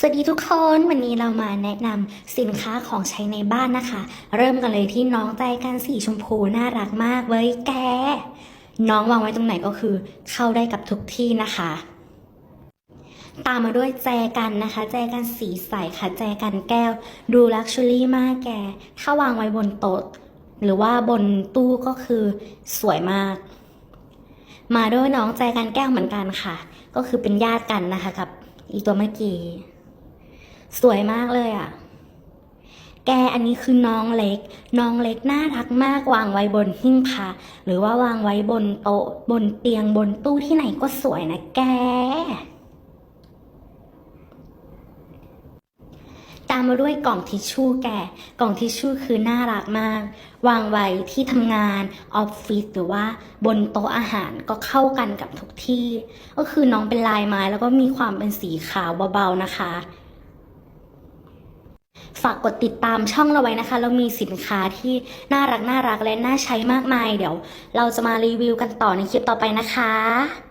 สวัสดีทุกคนวันนี้เรามาแนะนำสินค้าของใช้ในบ้านนะคะ เริ่มกันเลยที่น้องใจกันสีชมพูน่ารักมากเว้ยแก น้องวางไว้ตรงไหนก็คือ เข้าได้กับทุกที่นะคะ ตามมาด้วยแจกันนะคะ แจกันสีใสค่ะ แจกันแก้ว ดูลักชัวรี่มากแก ถ้าวางไว้บนโต๊ะหรือว่าบนตู้ก็คือสวยมาก มาด้วยน้องแจกันแก้วเหมือนกันค่ะ ก็คือเป็นญาติกันนะคะกับอีตัวเมื่อกี้ สวยมากเลยอะ่ะ แกอันนี้คือน้องเล็ก น้องเล็กน่ารักมากวางไว้บนหิ้งพระหรือว่าวางไว้บนโต๊ะบนเตียงบนตู้ที่ไหนก็สวยนะแกตามมาด้วยกล่องทิชชู่แก กล่องทิชชู่คือน่ารักมาก วางไว้ที่ทำงานออฟฟิศหรือว่าบนโต๊ะอาหารก็เข้ากันกับทุกที่ ก็คือน้องเป็นลายไม้แล้วก็มีความเป็นสีขาวเบาๆนะคะ ฝากกดติดตามช่องเราไว้นะคะ เรามีสินค้าที่น่ารักน่ารักและน่าใช้มากมาย เดี๋ยว เราจะมารีวิวกันต่อในคลิปต่อไปนะคะ